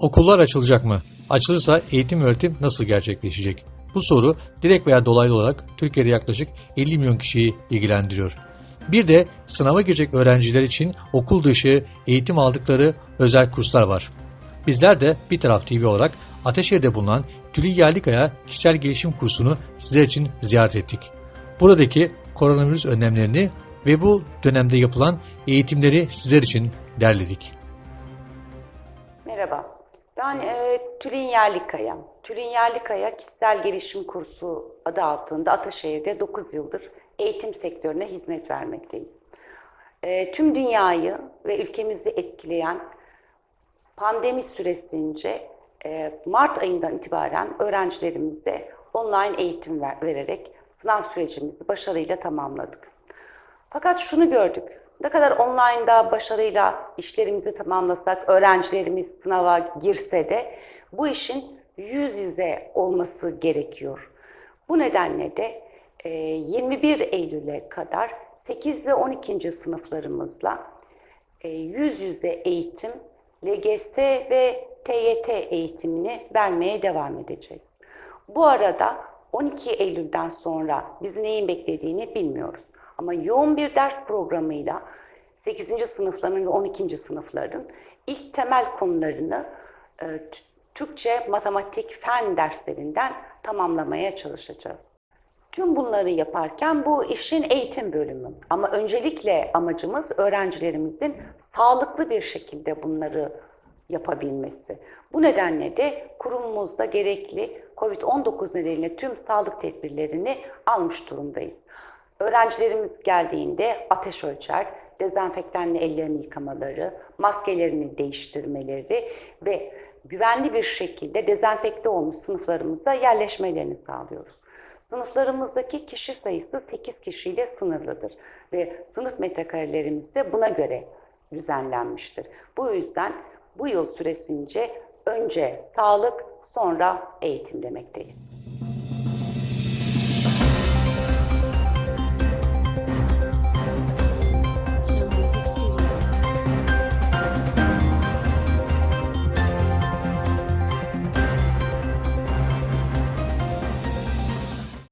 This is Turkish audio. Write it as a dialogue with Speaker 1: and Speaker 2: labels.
Speaker 1: Okullar açılacak mı? Açılırsa eğitim öğretim nasıl gerçekleşecek? Bu soru direkt veya dolaylı olarak Türkiye'de yaklaşık 50 milyon kişiyi ilgilendiriyor. Bir de sınava girecek öğrenciler için okul dışı eğitim aldıkları özel kurslar var. Bizler de Bir Taraf TV olarak Ateşehir'de bulunan Tülin Yerlikaya kişisel gelişim kursunu sizler için ziyaret ettik. Buradaki koronavirüs önlemlerini ve bu dönemde yapılan eğitimleri sizler için derledik.
Speaker 2: Merhaba, ben e, Tülin Yerlikaya. Tülin Yerlikaya Kişisel Gelişim Kursu adı altında Ataşehir'de 9 yıldır eğitim sektörüne hizmet vermekteyiz. E, tüm dünyayı ve ülkemizi etkileyen pandemi süresince e, Mart ayından itibaren öğrencilerimize online eğitim ver- vererek sınav sürecimizi başarıyla tamamladık. Fakat şunu gördük. Ne kadar online'da başarıyla işlerimizi tamamlasak, öğrencilerimiz sınava girse de bu işin yüz yüze olması gerekiyor. Bu nedenle de e, 21 Eylül'e kadar 8 ve 12. sınıflarımızla e, yüz yüze eğitim, LGS ve TYT eğitimini vermeye devam edeceğiz. Bu arada 12 Eylül'den sonra bizi neyin beklediğini bilmiyoruz. Ama yoğun bir ders programıyla 8. sınıfların ve 12. sınıfların ilk temel konularını e, Türkçe, matematik, fen derslerinden tamamlamaya çalışacağız. Tüm bunları yaparken bu işin eğitim bölümü. Ama öncelikle amacımız öğrencilerimizin sağlıklı bir şekilde bunları yapabilmesi. Bu nedenle de kurumumuzda gerekli COVID-19 nedeniyle tüm sağlık tedbirlerini almış durumdayız. Öğrencilerimiz geldiğinde ateş ölçer, dezenfektanla ellerini yıkamaları, maskelerini değiştirmeleri ve güvenli bir şekilde dezenfekte olmuş sınıflarımıza yerleşmelerini sağlıyoruz. Sınıflarımızdaki kişi sayısı 8 kişiyle sınırlıdır ve sınıf metrekarelerimiz de buna göre düzenlenmiştir. Bu yüzden bu yıl süresince önce sağlık sonra eğitim demekteyiz.